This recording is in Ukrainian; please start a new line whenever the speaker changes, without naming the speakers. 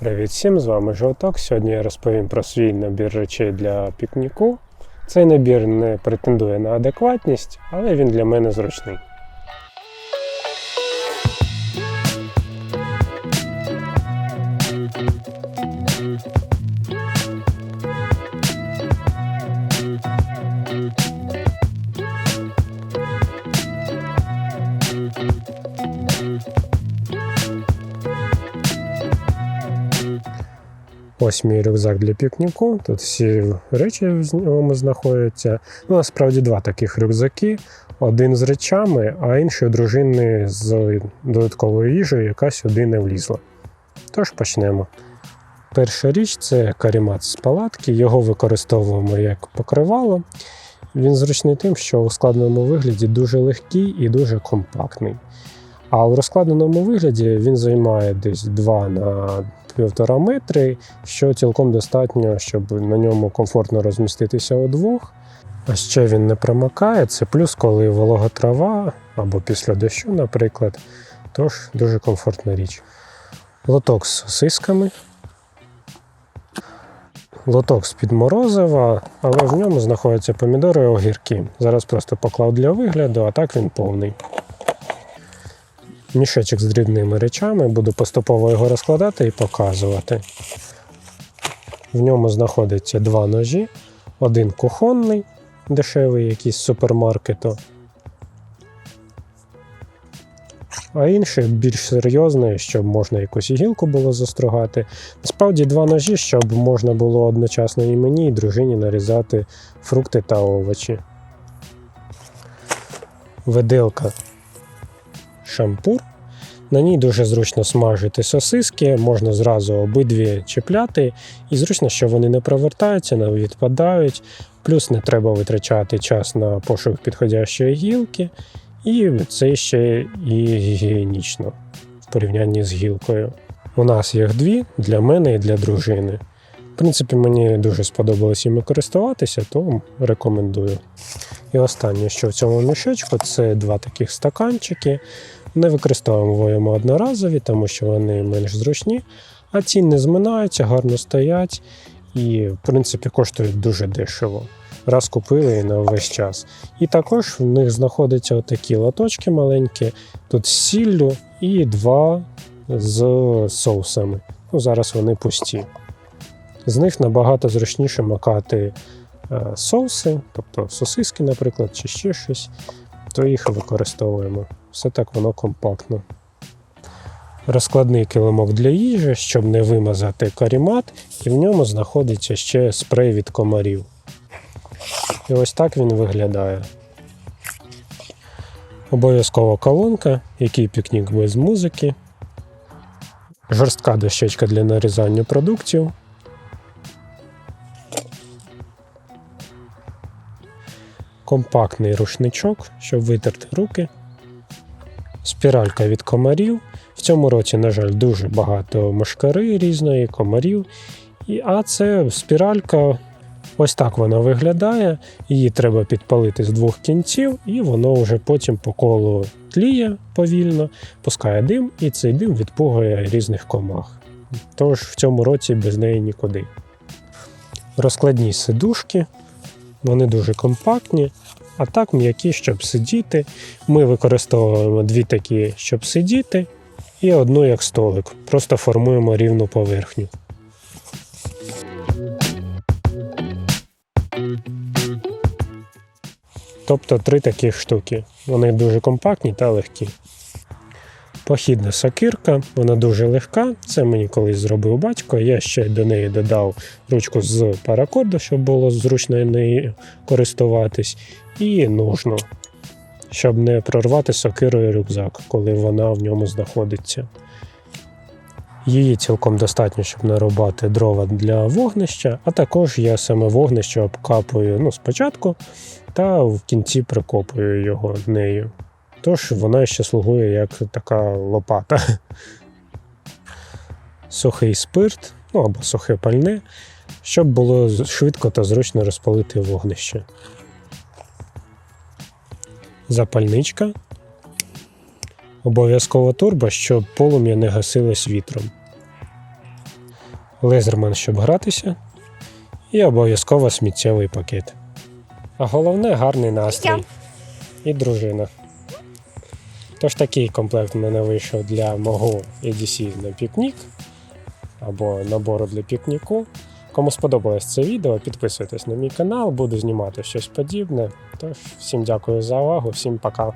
Привіт всім, з вами Жовток. Сьогодні я розповім про свій набір речей для пікніку. Цей набір не претендує на адекватність, але він для мене зручний. Ось мій рюкзак для пікніку. Тут всі речі в ньому знаходяться. Ну, насправді два таких рюкзаки. Один з речами, а інший дружини з додатковою їжею, яка сюди не влізла. Тож почнемо. Перша річ це карімат з палатки. Його використовуємо як покривало. Він зручний тим, що у складеному вигляді дуже легкий і дуже компактний. А у розкладеному вигляді він займає десь 2 на півтора метри, що цілком достатньо, щоб на ньому комфортно розміститися удвох. А ще він не промокає, це плюс, коли волога трава або після дощу, наприклад. Тож дуже комфортна річ. Лоток з сосисками. Лоток з-під морозива, але в ньому знаходяться помідори і огірки. Зараз просто поклав для вигляду, а так він повний. Мішечок з дрібними речами, буду поступово його розкладати і показувати. В ньому знаходяться два ножі, один кухонний, дешевий якийсь з супермаркету, а інший більш серйозний, щоб можна якусь гілку було застрогати. Насправді два ножі, щоб можна було одночасно і мені, і дружині нарізати фрукти та овочі. Виделка шампур. На ній дуже зручно смажити сосиски, можна зразу обидві чіпляти, і зручно, що вони не провертаються, не відпадають. Плюс не треба витрачати час на пошук підходящої гілки, і це ще і гігієнічно в порівнянні з гілкою. У нас їх дві для мене і для дружини. В принципі, мені дуже сподобалось іми користуватися, то рекомендую. І останнє, що в цьому мішечку, це два таких стаканчики. Не використовуємо одноразові, тому що вони менш зручні, а ці не зминаються, гарно стоять і, в принципі, коштують дуже дешево. Раз купили і на весь час. І також в них знаходяться отакі лоточки маленькі, тут з сіллю і два з соусами. Ну, Зараз вони пусті. З них набагато зручніше макати е, соуси, тобто сосиски, наприклад, чи ще щось, то їх і використовуємо. Все так воно компактно. Розкладний килимок для їжі, щоб не вимазати карімат, і в ньому знаходиться ще спрей від комарів. І ось так він виглядає. Обов'язково колонка, який пікнік без музики, жорстка дощечка для нарізання продуктів. Компактний рушничок, щоб витерти руки спіралька від комарів. В цьому році, на жаль, дуже багато мошкари різної, комарів. А це спіралька, ось так вона виглядає. Її треба підпалити з двох кінців, і воно вже потім по колу тліє повільно, пускає дим, і цей дим відпугує різних комах. Тож в цьому році без неї нікуди. Розкладні сидушки, вони дуже компактні, а так м'які, щоб сидіти. Ми використовуємо дві такі, щоб сидіти, і одну як столик. Просто формуємо рівну поверхню. Тобто три такі штуки. Вони дуже компактні та легкі. Похідна сокирка, вона дуже легка. Це мені колись зробив батько. Я ще до неї додав ручку з паракорду, щоб було зручно нею користуватись, і нужно, щоб не прорвати сокирою рюкзак, коли вона в ньому знаходиться. Її цілком достатньо, щоб нарубати дрова для вогнища, а також я саме вогнище обкапую ну, спочатку та в кінці прикопую його нею. Тож вона ще слугує як така лопата. Сухий спирт, ну або сухе пальне, щоб було швидко та зручно розпалити вогнище. Запальничка. Обов'язково турба, щоб полум'я не гасилось вітром. лезерман, щоб гратися, і обов'язково сміттєвий пакет. А головне гарний настрій і дружина. Тож такий комплект в мене вийшов для мого EDC на пікнік або набору для пікніку. Кому сподобалось це відео, підписуйтесь на мій канал, буду знімати щось подібне. Тож, всім дякую за увагу, всім пока.